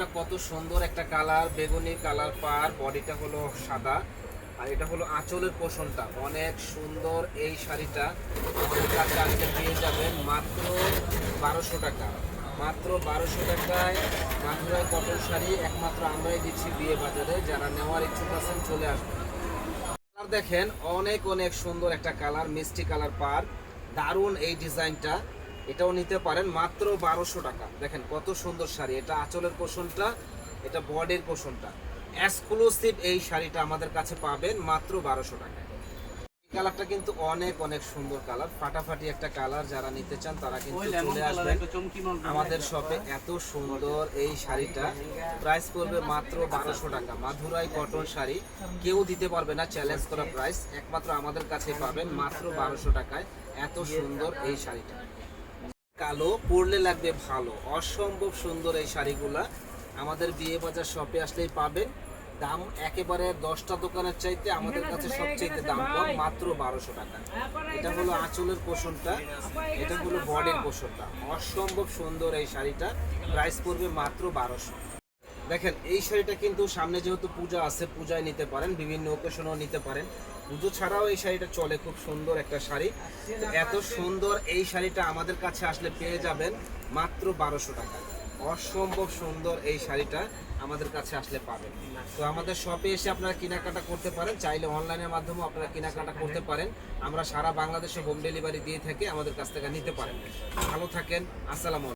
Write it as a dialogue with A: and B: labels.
A: কালারটা কত সুন্দর একটা কালার, বেগুনি কালার পার, বডিটা হলো সাদা। আর এটা হলো আঁচলের পোষণটা। অনেক সুন্দর এই শাড়িটা আমাদের কাছে আজকে পেয়ে যাবেন মাত্র বারোশো টাকা। মাত্র বারোশো টাকায় মাথুরাই কটন শাড়ি, একমাত্র আমরাই দিচ্ছি বিয়ে বাজারে। যারা নেওয়ার ইচ্ছুক আছেন, চলে আসবেন। কালার দেখেন, অনেক অনেক সুন্দর একটা কালার, মিষ্টি কালার পার। দারুণ এই ডিজাইনটা। এটাও নিতে পারেন মাত্র বারোশো টাকা। দেখেন কত সুন্দর শাড়ি। এটা আঁচলের পোষণটা এটা বডির পোষণটা। এক্সক্লুসিভ এই শাড়িটা আমাদের কাছে পাবেন মাত্র বারোশো টাকায়। কালারটা কিন্তু অনেক অনেক সুন্দর কালার। ফাটাফাটি একটা কালার যারা নিতে চান তারা কিন্তু চলে আসবেন। আমাদের শপে এত সুন্দর এই শাড়িটা। প্রাইস পড়বে মাত্র বারোশো টাকা। মাধুরাই কটন শাড়ি। কেউ দিতে পারবে না চ্যালেঞ্জ করা প্রাইস একমাত্র আমাদের কাছে পাবেন মাত্র বারোশো টাকায় এত সুন্দর এই শাড়িটা। কালো, পরলে লাগবে ভালো। অসম্ভব সুন্দর এই শাড়িগুলা। আমাদের বিয়ে বাজার শপে আসলেই পাবেন। দাম একেবারে দশটা দোকানের চাইতে আমাদের কাছে সবচেয়ে দাম কম, মাত্র বারোশো টাকা। এটা হলো আঁচলের পোষণটা, এটা হলো বডির পোষণটা। অসম্ভব সুন্দর এই শাড়িটা। প্রাইস পড়বে মাত্র বারোশো। দেখেন, এই শাড়িটা কিন্তু সামনে যেহেতু পূজা আছে, পূজায় নিতে পারেন, বিভিন্ন ওকেশনেও নিতে পারেন। পুজো ছাড়াও এই শাড়িটা চলে, খুব সুন্দর একটা শাড়ি। এত সুন্দর এই শাড়িটা আমাদের কাছে আসলে পেয়ে যাবেন মাত্র বারোশো টাকা। অসম্ভব সুন্দর এই শাড়িটা আমাদের কাছে আসলে পাবেন। তো আমাদের শপে এসে আপনারা কেনাকাটা করতে পারেন, চাইলে অনলাইনের মাধ্যমেও আপনারা কেনাকাটা করতে পারেন। আমরা সারা বাংলাদেশে হোম ডেলিভারি দিয়ে থাকি আমাদের কাছ থেকে নিতে পারেন। ভালো থাকেন, আসসালামু